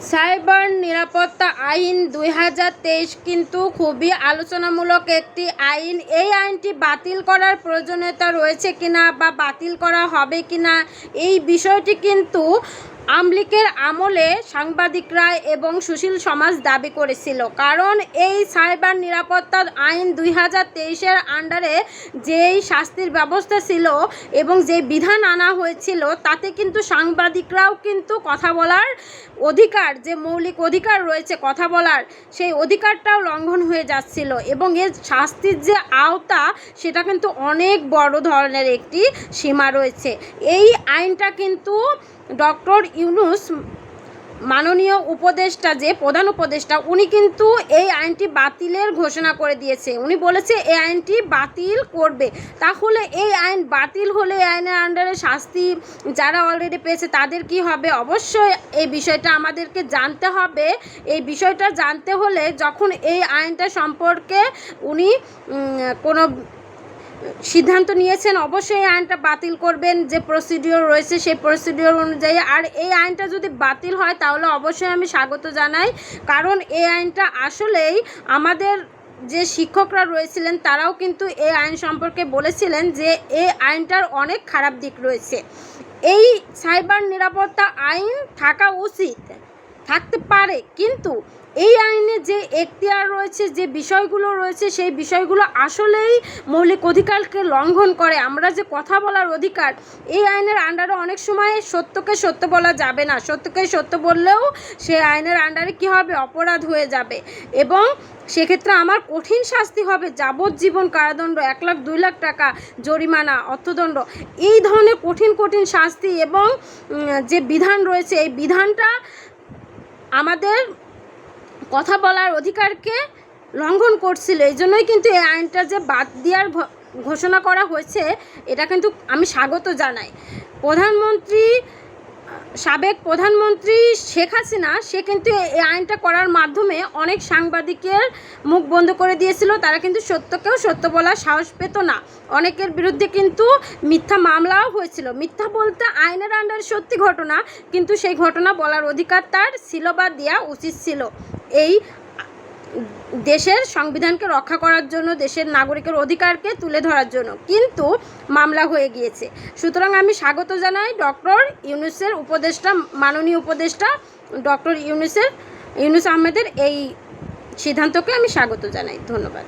Cyber নিরাপত্তা আইন দুই হাজার তেইশ কিন্তু খুবই আলোচনামূলক একটি আইন। এই আইনটি বাতিল করার প্রয়োজনীয়তা রয়েছে কিনা বা বাতিল করা হবে কিনা, এই বিষয়টি কিন্তু আমলিকের আমলে সাংবাদিকরা এবং সুশীল সমাজ দাবি করেছিল, কারণ এই সাইবার নিরাপত্তা আইন দুই হাজার তেইশের আন্ডারে যেই শাস্তির ব্যবস্থা ছিল এবং যে বিধান আনা হয়েছিল, তাতে কিন্তু সাংবাদিকরাও কিন্তু কথা বলার অধিকার, যে মৌলিক অধিকার রয়েছে কথা বলার, সেই অধিকারটাও লঙ্ঘন হয়ে যাচ্ছিল এবং এর শাস্তির যে আওতা, সেটা কিন্তু অনেক বড় ধরনের একটি সীমা রয়েছে। এই আইনটা কিন্তু ডক্টর ইউনুস মাননীয় উপদেষ্টা যে প্রধান উপদেষ্টা, উনি কিন্তু এই আইনটি বাতিলের ঘোষণা করে দিয়েছে। উনি বলেছে এই আইনটি বাতিল করবে। তাহলে এই আইন বাতিল হলে এই আইনের আন্ডারে শাস্তি যারা অলরেডি পেয়েছে, তাদের কি হবে? অবশ্যই এই বিষয়টা আমাদেরকে জানতে হবে। এই বিষয়টা জানতে হলে যখন এই আইনটা সম্পর্কে উনি কোনো সিদ্ধান্ত নিয়েছেন, অবশ্যই এই আইনটা বাতিল করবেন, যে প্রসিডিওর রয়েছে সেই প্রসিডিওর অনুযায়ী। আর এই আইনটা যদি বাতিল হয়, তাহলে অবশ্যই আমি স্বাগত জানাই। কারণ এই আইনটা আসলেই আমাদের যে শিক্ষকরা রয়েছিলেন, তারাও কিন্তু এই আইন সম্পর্কে বলেছিলেন যে এই আইনটার অনেক খারাপ দিক রয়েছে। এই সাইবার নিরাপত্তা আইন থাকা উচিত, থাকতে পারে, কিন্তু এই আইনে যে এখতিয়ার রয়েছে, যে বিষয়গুলো রয়েছে, সেই বিষয়গুলো আসলেই মৌলিক অধিকারকে লঙ্ঘন করে। আমরা যে কথা বলার অধিকার, এই আইনের আন্ডারে অনেক সময় সত্যকে সত্য বলা যাবে না। সত্যকে সত্য বললেও সে আইনের আন্ডারে কী হবে? অপরাধ হয়ে যাবে। এবং সেক্ষেত্রে আমার কঠিন শাস্তি হবে। যাবজ্জীবন কারাদণ্ড, এক লাখ, দুই লাখ টাকা জরিমানা, অর্থদণ্ড, এই ধরনের কঠিন কঠিন শাস্তি এবং যে বিধান রয়েছে, এই বিধানটা আমাদের কথা বলার অধিকারকে লঙ্ঘন করছিল। এই জন্যই কিন্তু এই আইনটা যে বাদ দেওয়ার ঘোষণা করা হয়েছে, এটা কিন্তু আমি স্বাগত জানাই। প্রধানমন্ত্রী, সাবেক প্রধানমন্ত্রী শেখ হাসিনা, সে কিন্তু এই আইনটা করার মাধ্যমে অনেক সাংবাদিকের মুখ বন্ধ করে দিয়েছিল। তারা কিন্তু সত্যকেও সত্য বলার সাহস পেত না। অনেকের বিরুদ্ধে কিন্তু মিথ্যা মামলাও হয়েছিল। মিথ্যা বলতে আইনের আন্ডারে সত্যি ঘটনা, কিন্তু সেই ঘটনা বলার অধিকার তার ছিল বা দেওয়া উচিত ছিল। এই দেশের সংবিধানকে রক্ষা করার জন্য, দেশের নাগরিকের অধিকারকে তুলে ধরার জন্য কিন্তু মামলা হয়ে গিয়েছে। সুতরাং আমি স্বাগত জানাই ডক্টর ইউনুসের উপদেষ্টা, মাননীয় উপদেষ্টা ডক্টর ইউনুসের, ইউনুস আহমেদের এই সিদ্ধান্তকে আমি স্বাগত জানাই। ধন্যবাদ।